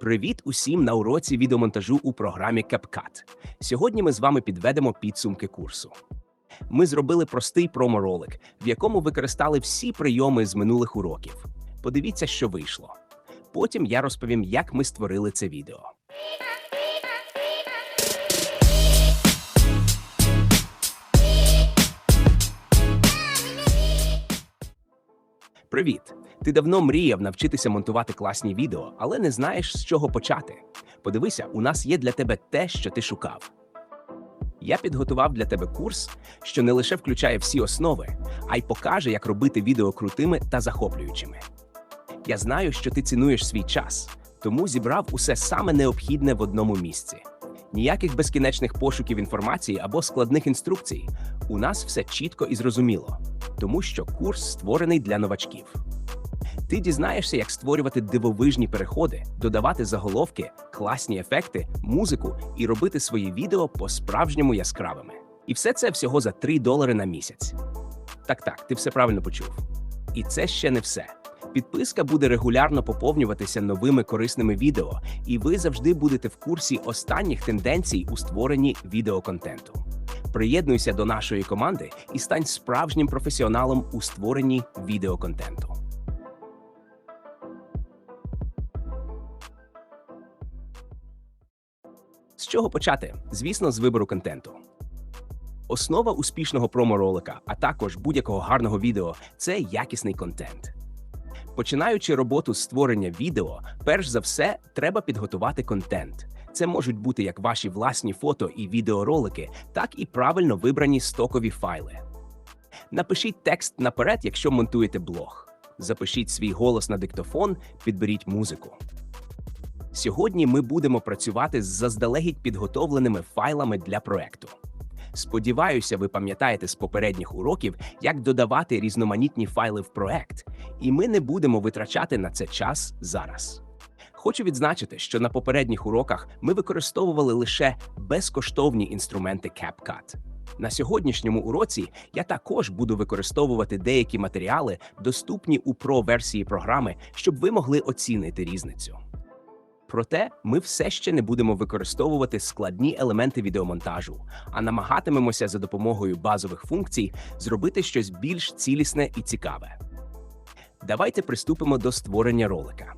Привіт усім на уроці відеомонтажу у програмі CapCut. Сьогодні ми з вами підведемо підсумки курсу. Ми зробили простий промо-ролик, в якому використали всі прийоми з минулих уроків. Подивіться, що вийшло. Потім я розповім, як ми створили це відео. Привіт! Ти давно мріяв навчитися монтувати класні відео, але не знаєш, з чого почати. Подивися, у нас є для тебе те, що ти шукав. Я підготував для тебе курс, що не лише включає всі основи, а й покаже, як робити відео крутими та захоплюючими. Я знаю, що ти цінуєш свій час, тому зібрав усе саме необхідне в одному місці. Ніяких безкінечних пошуків інформації або складних інструкцій. У нас все чітко і зрозуміло, тому що курс створений для новачків. Ти дізнаєшся, як створювати дивовижні переходи, додавати заголовки, класні ефекти, музику і робити свої відео по-справжньому яскравими. І все це всього за 3 долари на місяць. Так, так, ти все правильно почув. І це ще не все. Підписка буде регулярно поповнюватися новими корисними відео, і ви завжди будете в курсі останніх тенденцій у створенні відеоконтенту. Приєднуйся до нашої команди і стань справжнім професіоналом у створенні відеоконтенту. З чого почати? Звісно, з вибору контенту. Основа успішного промо-ролика, а також будь-якого гарного відео це якісний контент. Починаючи роботу з створення відео, перш за все треба підготувати контент. Це можуть бути як ваші власні фото і відеоролики, так і правильно вибрані стокові файли. Напишіть текст наперед, якщо монтуєте блог. Запишіть свій голос на диктофон, підберіть музику. Сьогодні ми будемо працювати з заздалегідь підготовленими файлами для проекту. Сподіваюся, ви пам'ятаєте з попередніх уроків, як додавати різноманітні файли в проект, і ми не будемо витрачати на це час зараз. Хочу відзначити, що на попередніх уроках ми використовували лише безкоштовні інструменти CapCut. На сьогоднішньому уроці я також буду використовувати деякі матеріали, доступні у Pro-версії програми, щоб ви могли оцінити різницю. Проте ми все ще не будемо використовувати складні елементи відеомонтажу, а намагатимемося за допомогою базових функцій зробити щось більш цілісне і цікаве. Давайте приступимо до створення ролика.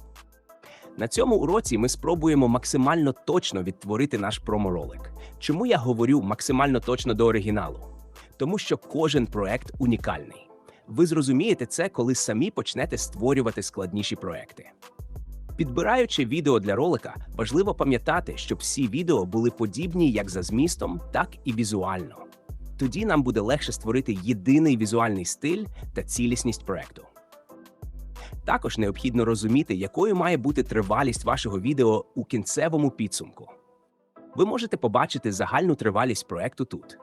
На цьому уроці ми спробуємо максимально точно відтворити наш промо-ролик. Чому я говорю максимально точно до оригіналу? Тому що кожен проект унікальний. Ви зрозумієте це, коли самі почнете створювати складніші проекти. Підбираючи відео для ролика, важливо пам'ятати, щоб всі відео були подібні як за змістом, так і візуально. Тоді нам буде легше створити єдиний візуальний стиль та цілісність проекту. Також необхідно розуміти, якою має бути тривалість вашого відео у кінцевому підсумку. Ви можете побачити загальну тривалість проекту тут.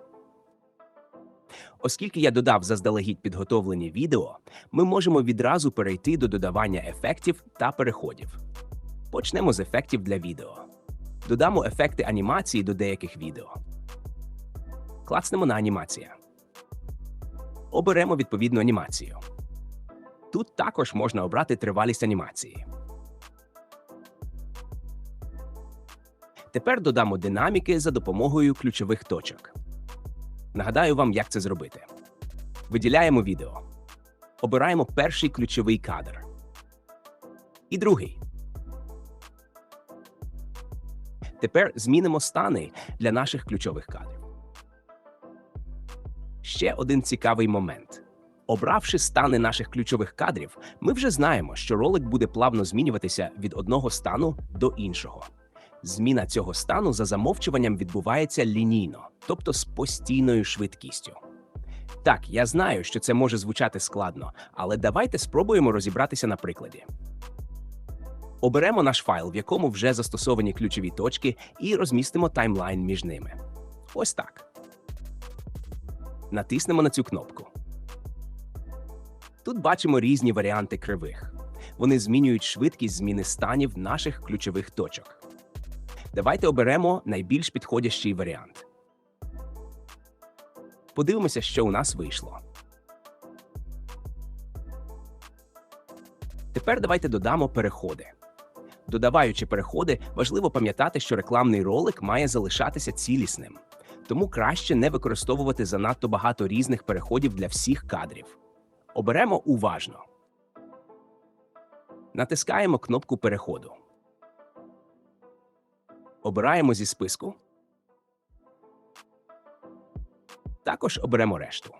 Оскільки я додав заздалегідь підготовлені відео, ми можемо відразу перейти до додавання ефектів та переходів. Почнемо з ефектів для відео. Додамо ефекти анімації до деяких відео. Клацнемо на анімація. Оберемо відповідну анімацію. Тут також можна обрати тривалість анімації. Тепер додамо динаміки за допомогою ключових точок. Нагадаю вам, як це зробити. Виділяємо відео. Обираємо перший ключовий кадр. І другий. Тепер змінимо стани для наших ключових кадрів. Ще один цікавий момент. Обравши стани наших ключових кадрів, ми вже знаємо, що ролик буде плавно змінюватися від одного стану до іншого. Зміна цього стану за замовчуванням відбувається лінійно, тобто з постійною швидкістю. Так, я знаю, що це може звучати складно, але давайте спробуємо розібратися на прикладі. Оберемо наш файл, в якому вже застосовані ключові точки, і розмістимо таймлайн між ними. Ось так. Натиснемо на цю кнопку. Тут бачимо різні варіанти кривих. Вони змінюють швидкість зміни станів наших ключових точок. Давайте оберемо найбільш підходящий варіант. Подивимося, що у нас вийшло. Тепер давайте додамо переходи. Додаваючи переходи, важливо пам'ятати, що рекламний ролик має залишатися цілісним, тому краще не використовувати занадто багато різних переходів для всіх кадрів. Оберемо уважно. Натискаємо кнопку переходу. Обираємо зі списку. Також оберемо решту.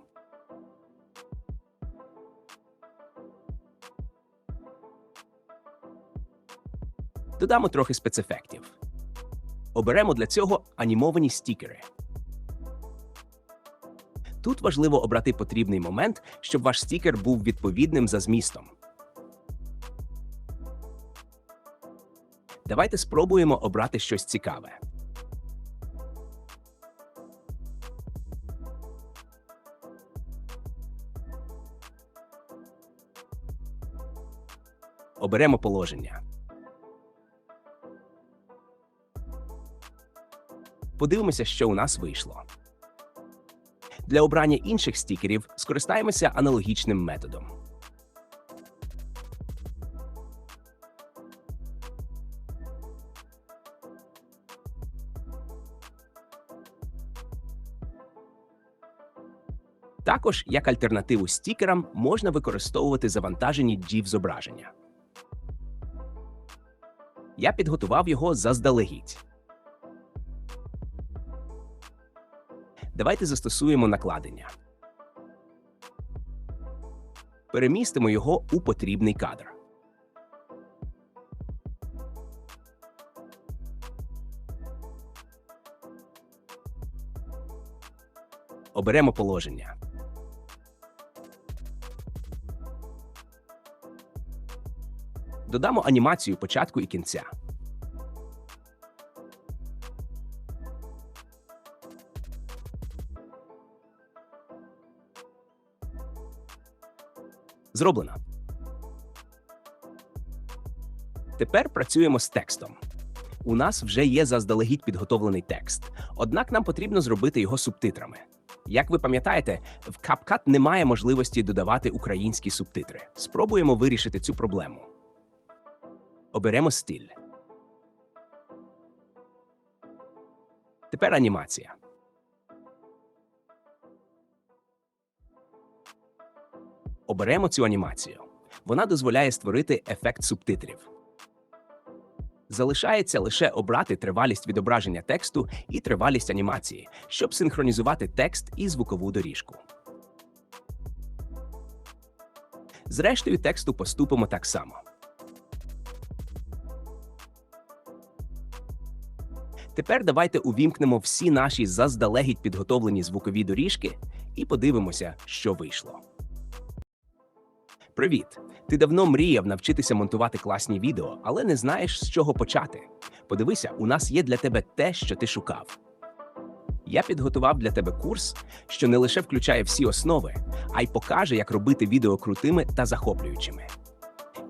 Додамо трохи спецефектів. Оберемо для цього анімовані стікери. Тут важливо обрати потрібний момент, щоб ваш стікер був відповідним за змістом. Давайте спробуємо обрати щось цікаве. Оберемо положення. Подивимося, що у нас вийшло. Для обрання інших стікерів скористаємося аналогічним методом. Також як альтернативу стікерам можна використовувати завантажені GIF зображення. Я підготував його заздалегідь. Давайте застосуємо накладення. Перемістимо його у потрібний кадр. Оберемо положення. Додамо анімацію початку і кінця. Зроблено. Тепер працюємо з текстом. У нас вже є заздалегідь підготовлений текст, однак нам потрібно зробити його субтитрами. Як ви пам'ятаєте, в CapCut немає можливості додавати українські субтитри. Спробуємо вирішити цю проблему. Оберемо стиль. Тепер анімація. Оберемо цю анімацію. Вона дозволяє створити ефект субтитрів. Залишається лише обрати тривалість відображення тексту і тривалість анімації, щоб синхронізувати текст і звукову доріжку. З рештою тексту поступимо так само. Тепер давайте увімкнемо всі наші заздалегідь підготовлені звукові доріжки і подивимося, що вийшло. Привіт! Ти давно мріяв навчитися монтувати класні відео, але не знаєш, з чого почати. Подивися, у нас є для тебе те, що ти шукав. Я підготував для тебе курс, що не лише включає всі основи, а й покаже, як робити відео крутими та захоплюючими.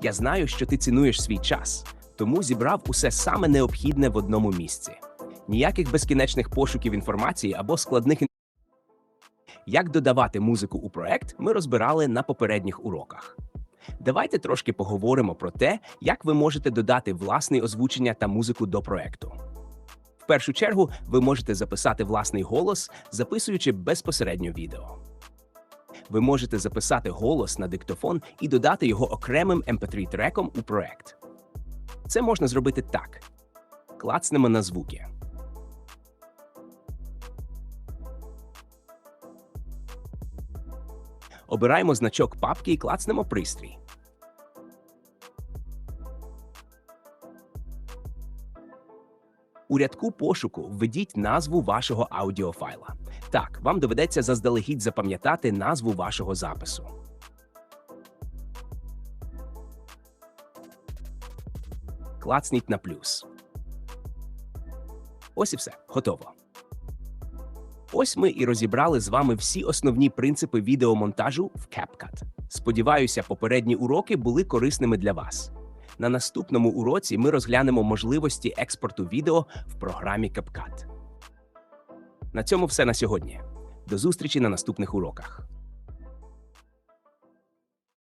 Я знаю, що ти цінуєш свій час, тому зібрав усе саме необхідне в одному місці. Ніяких безкінечних пошуків інформації або складних Як додавати музику у проект, ми розбирали на попередніх уроках. Давайте трошки поговоримо про те, як ви можете додати власне озвучення та музику до проекту. В першу чергу, ви можете записати власний голос, записуючи безпосередньо відео. Ви можете записати голос на диктофон і додати його окремим mp3 треком у проект. Це можна зробити так: клацнемо на звуки. Обираємо значок папки і клацнемо пристрій. У рядку пошуку введіть назву вашого аудіофайла. Так, вам доведеться заздалегідь запам'ятати назву вашого запису. Клацніть на плюс. Ось і все, готово. Ось ми і розібрали з вами всі основні принципи відеомонтажу в CapCut. Сподіваюся, попередні уроки були корисними для вас. На наступному уроці ми розглянемо можливості експорту відео в програмі CapCut. На цьому все на сьогодні. До зустрічі на наступних уроках.